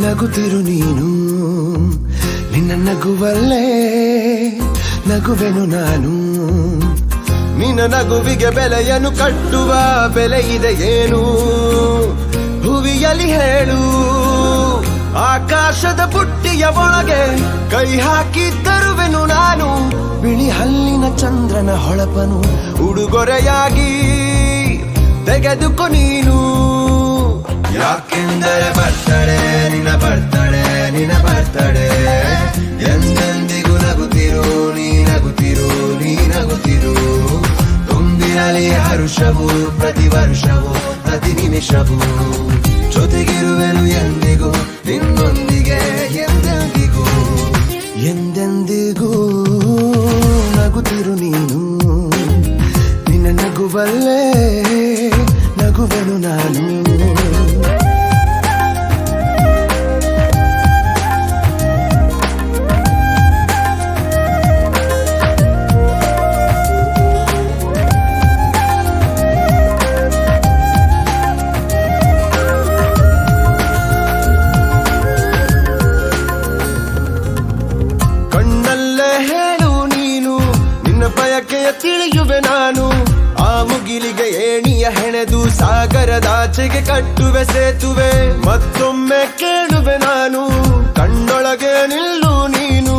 ನಗುತ್ತಿರು ನೀನು. ನಿನ್ನ ನಗುವಲ್ಲೇ ನಗುವೆನು ನಾನು. ನಿನ್ನ ನಗುವಿಗೆ ಬೆಲೆಯನ್ನು ಕಟ್ಟುವ ಬೆಲೆ ಇದೆ ಏನು? ಭುವಿಯಲ್ಲಿ ಹೇಳು. ಆಕಾಶದ ಬುಟ್ಟಿಯ ಒಳಗೆ ಕೈ ಹಾಕಿ ತರುವೆನು ನಾನು. ಬಿಳಿ ಹಲ್ಲಿನ ಚಂದ್ರನ ಹೊಳಪನು ಉಡುಗೊರೆಯಾಗಿ ತೆಗೆದುಕೊ ನೀನು. ಯಾಕೆಂದರೆ ಬರ್ತಡೆ ನಿನ ಬರ್ತಡೆ, ನಿನ್ನ ಬರ್ತಡೆ? ಎಂದೆಂದಿಗೂ ನಗುತ್ತಿರು, ನೀ ನಗುತ್ತಿರು ನೀ ನಗುತ್ತಿರು. ತುಂಬಿರಲಿ ಹರುಷವು, ಪ್ರತಿ ವರ್ಷವೂ, ಪ್ರತಿ ನಿಮಿಷವೂ. ಜೊತೆಗಿರುವೆನು ಎಂದಿಗೂ, ನಿನ್ನೊಂದಿಗೆ ಎಂದೆಂದಿಗೂ. ಎಂದೆಂದಿಗೂ ಸಾಗರದಾಚೆಗೆ ಕಟ್ಟುವೆ, ಸೇತುವೆ, ಮತ್ತೊಮ್ಮೆ ಕೇಳುವೆ ನಾನು. ಕಣ್ಣೊಳಗೆ ನಿಲ್ಲು ನೀನು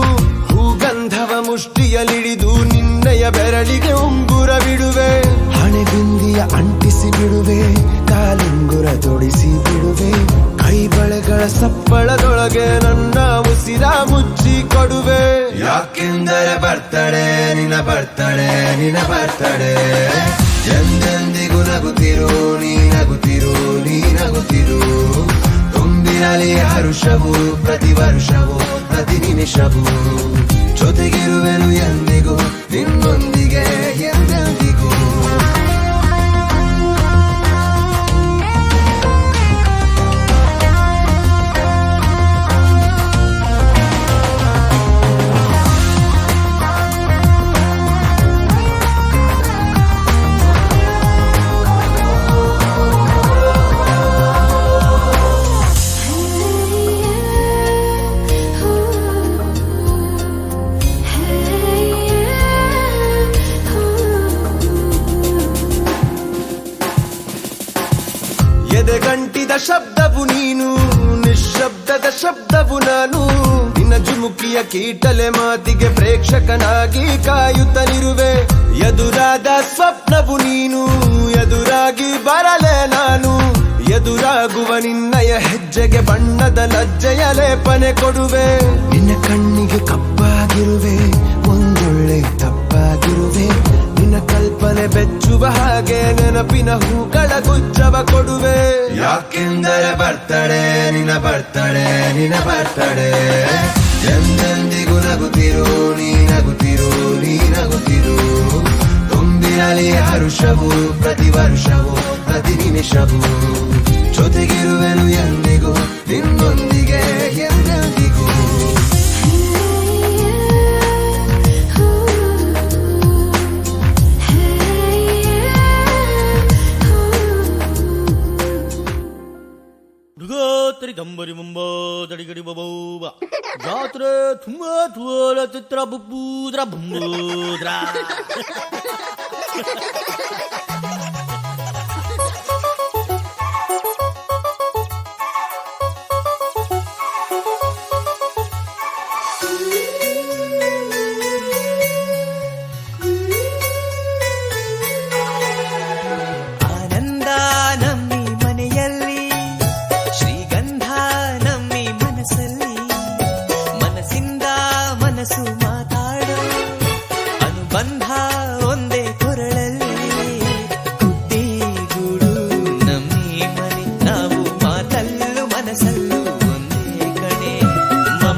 ಹೂಗಂಧವ ಮುಷ್ಟಿಯಲಿಡಿದು ನಿನ್ನಯ ಬೆರಳಿಗೆ ಉಂಗುರ ಬಿಡುವೆ. ಹಣೆಬಿಂದಿಯ ಅಂಟಿಸಿ ಬಿಡುವೆ, ಕಾಲುಂಗುರ ತೊಡಿಸಿ ಬಿಡುವೆ. ಕೈ ಬಳೆಗಳ ಸಪ್ಪಳದೊಳಗೆ ನನ್ನ ಉಸಿರ ಮುಚ್ಚಿ ಕೊಡುವೆ ಯಾಕೆಂದರೆ ಬರ್ತಡೆ, ನಿನ್ನ ಬರ್ತಡೆ ನಿನ್ನ ಬರ್ತಡೆ. ಎಂದೆಂದಿಗೂ ನಗುತ್ತಿರು, ನೀ ನಗುತ್ತಿರು ನೀ ನಗುತ್ತಿರು. ತುಂಬಿರಲಿ ಹರುಷವು, ಪ್ರತಿ ವರ್ಷವೂ, ಪ್ರತಿ ನಿಮಿಷವೂ. ಜೊತೆಗಿರುವೆನು ಎಂದಿಗೂ, ನಿನ್ನೊಂದಿಗೆ ಎಂದೆಂದಿಗೂ. ಕೀಟಲೆ ಮಾತಿಗೆ ಪ್ರೇಕ್ಷಕನಾಗಿ ಕಾಯುತ್ತಲಿರುವೆ. ಎದುರಾದ ಸ್ವಪ್ನವು ನೀನು, ಎದುರಾಗಿ ಬರಲೆ ನಾನು. ಎದುರಾಗುವ ನಿನ್ನಯ ಹೆಜ್ಜೆಗೆ ಬಣ್ಣದ ಲಜ್ಜೆಯ ಲೇಪನೆ ಕೊಡುವೆ. ನಿನ್ನ ಕಣ್ಣಿಗೆ ಕಪ್ಪಾಗಿರುವೆ, ಒಂದೊಳ್ಳೆ ತಪ್ಪಾಗಿರುವೆ. ನಿನ್ನ ಕಲ್ಪನೆ ಬೆಚ್ಚುವ ಹಾಗೆ ನೆನಪಿನ ಹೂಗಳ ಗುಜ್ಜವ ಕೊಡುವೆ. ಯಾಕೆಂದರೆ ಬರ್ತಡೆ, ನಿನ್ನ ಬರ್ತಡೆ ನಿನ್ನ ಬರ್ತಡೆ. ಎಂದೆಂದಿಗೂ ನಗುತ್ತಿರು ನೀ ನಗುತ್ತಿರು ತುಂಬಿರಲಿ ಹರುಷವು ಪ್ರತಿ ವರ್ಷವೂ ಪ್ರತಿ ನಿಮಿಷವೂ ಜೊತೆಗಿರುವೆನು ಎಂದಿಗೂ ನಿನ್ನೊಂದಿಗೆ budra budra budra.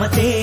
amate.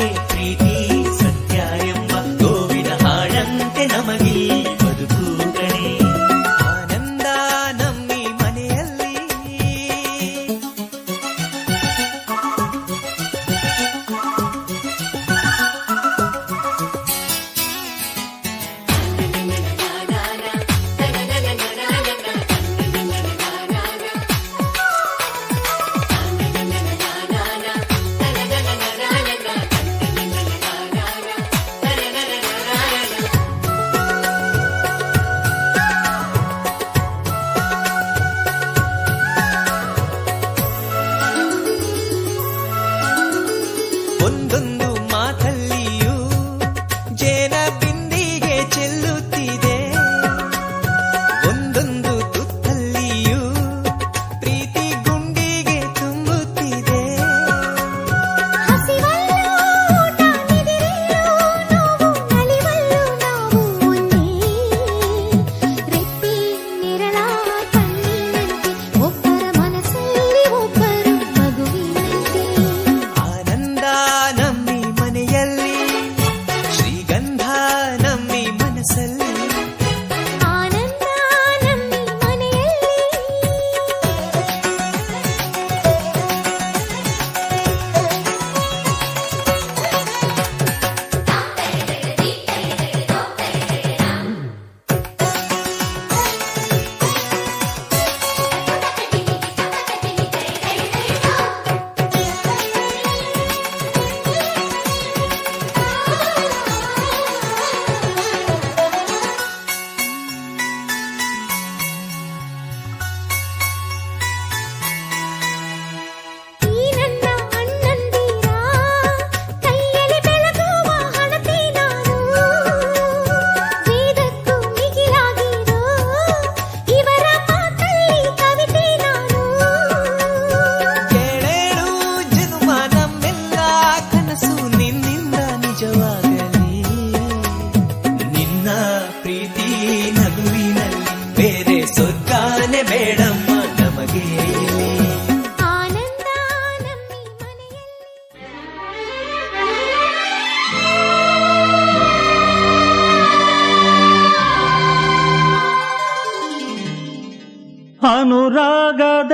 ಅನುರಾಗದ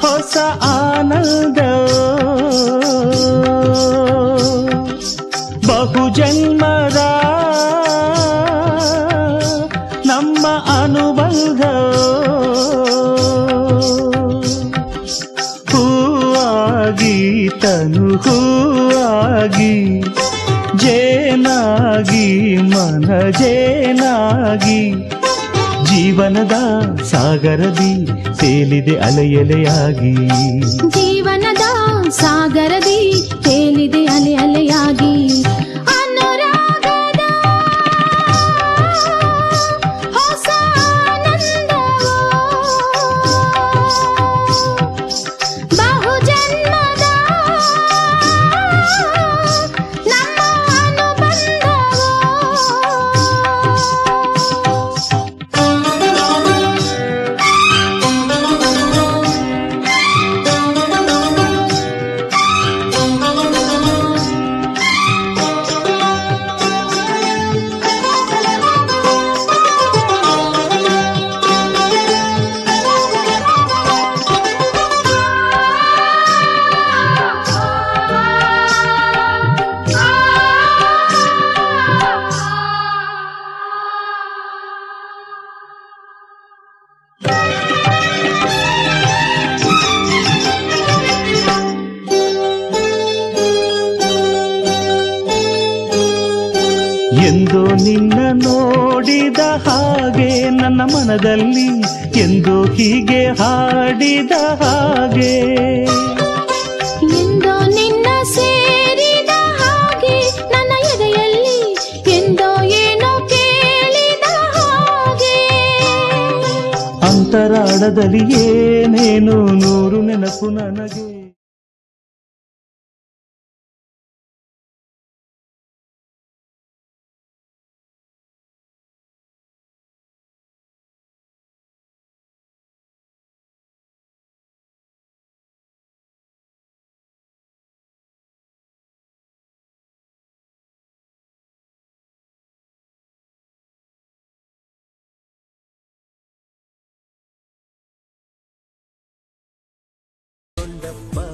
ಹೊಸ ಆನಂದ. ಬಹು ಜನ್ಮದ ನಮ್ಮ ಅನುಬಂಧ. ಹೂವಾಗಿ ತನು ಹೂವಾಗಿ ಜೇನಾಗಿ ಮನ ಜೇನಾಗಿ. ಜೀವನದ ಸಾಗರದಿ ತೇಲಿದೆ ಅಲೆಯಲೆಯಾಗಿ. ಜೀವನದ ಸಾಗರದಿ ಎಂದು ನಿನ್ನ ನೋಡಿದ ಹಾಗೆ ನನ್ನ ಮನದಲ್ಲಿ ಎಂದು ಹೀಗೆ ಹಾಡಿದ ಹಾಗೆ. ಎಂದೋ ನಿನ್ನ ಸೇರಿದ ಹಾಗೆ ನನ್ನ ಎದೆಯಲ್ಲಿ ಎಂದೋ ಏನೋ ಕೇಳಿದ ಹಾಗೆ. ಅಂತರಾಳದಲ್ಲಿ ಏನೇನು ನೂರು ನೆನಪು ನನಗೆ. தந்தப்பா